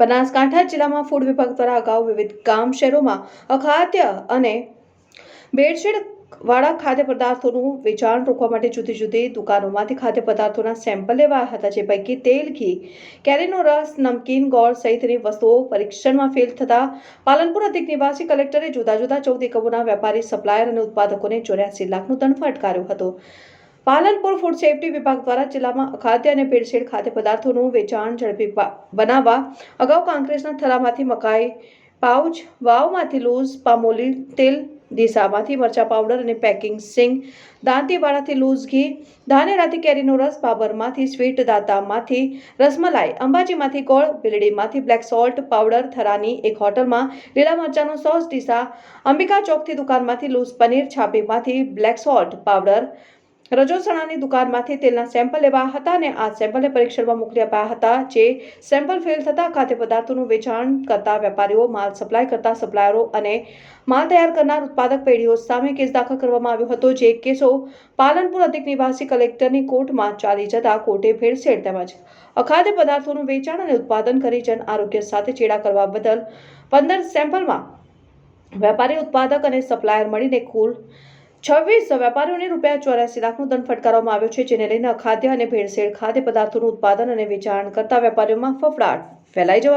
બનાસકાંઠા જિલ્લામાં ફૂડ વિભાગ દ્વારા અગાઉ વિવિધ ગામ શહેરોમાં અખાદ્ય અને ભેળસેળ વાળા ખાદ્ય પદાર્થોનું વેચાણ રોકવા માટે જુદી જુદી દુકાનોમાંથી ખાદ્ય પદાર્થોના સેમ્પલ લેવાયા હતા, જે પૈકી તેલ, ઘી, કેરીનો રસ, નમકીન, ગોળ સહિતની વસ્તુઓ પરીક્ષણમાં ફેલ થતા પાલનપુર અધિક નિવાસી કલેક્ટરે જુદા જુદા ચૌદ એકમોના વેપારી, સપ્લાયર અને ઉત્પાદકોને ચોર્યાસી લાખનું દંડ ફટકાર્યો હતો. પાલનપુર ફૂડ સેફટી વિભાગ દ્વારા જિલ્લામાં અખાદ્ય અને ભેળસેળ ખાદ્ય પદાર્થોનું વેચાણ ઝડપી બનાવવા અગાઉ કોંગ્રેસના થરામાંથી મકાઈ, પાઉચ, વાવમાંથી લૂઝ, પામોલી, તેલ દિશામાંથી મરચા પાવડર અને પેકિંગ સિંગ, દાંતીવાડાથી લૂઝ ઘી, ધાનેરાથી કેરીનો રસ, બાબરમાંથી સ્વીટ દાતામાંથી રસમલાઈ, અંબાજીમાંથી ગોળ બિલડીમાંથી બ્લેક સોલ્ટ પાવડર, થરાની એક હોટલમાં લીલા મરચાનો સોસ, ડીસા, અંબિકા ચોકથી દુકાનમાંથી લૂઝ પનીર, છાપીમાંથી બ્લેક સોલ્ટ પાવડર રજોસણાની દુકાનમાંથી તેલના સેમ્પલ લેવા હતા અને આ સેમ્પલને પરીક્ષણમાં મોકલી અપાયા હતા, જે સેમ્પલ ફેલ થતા ખાદ્ય પદાર્થોનું વેચાણ કરતા વેપારીઓ, માલ સપ્લાય કરતા સપ્લાયરો અને માલ તૈયાર કરનાર ઉત્પાદક પેઢીઓ સામે કેસ દાખલ કરવામાં આવ્યો હતો, જે કેસો પાલનપુર અધિક નિવાસી કલેક્ટરની કોર્ટમાં ચાલી જતા કોર્ટે ભેળસેળ તેમજ અખાદ્ય પદાર્થોનું વેચાણ અને ઉત્પાદન કરી જન આરોગ્ય સાથે ચેડા કરવા બદલ પંદર સેમ્પલમાં વેપારી, ઉત્પાદક અને સપ્લાયર મળીને કુલ છવ્વીસ વેપારીઓને રૂપિયા ચોરાસી લાખનો દંડ ફટકારવામાં આવ્યો છે, જેને લઈને અખાદ્ય અને ભેળસેળ ખાદ્ય પદાર્થોનું ઉત્પાદન અને વેચાણ કરતા વેપારીઓમાં ફફડાટ ફેલાઈ જવા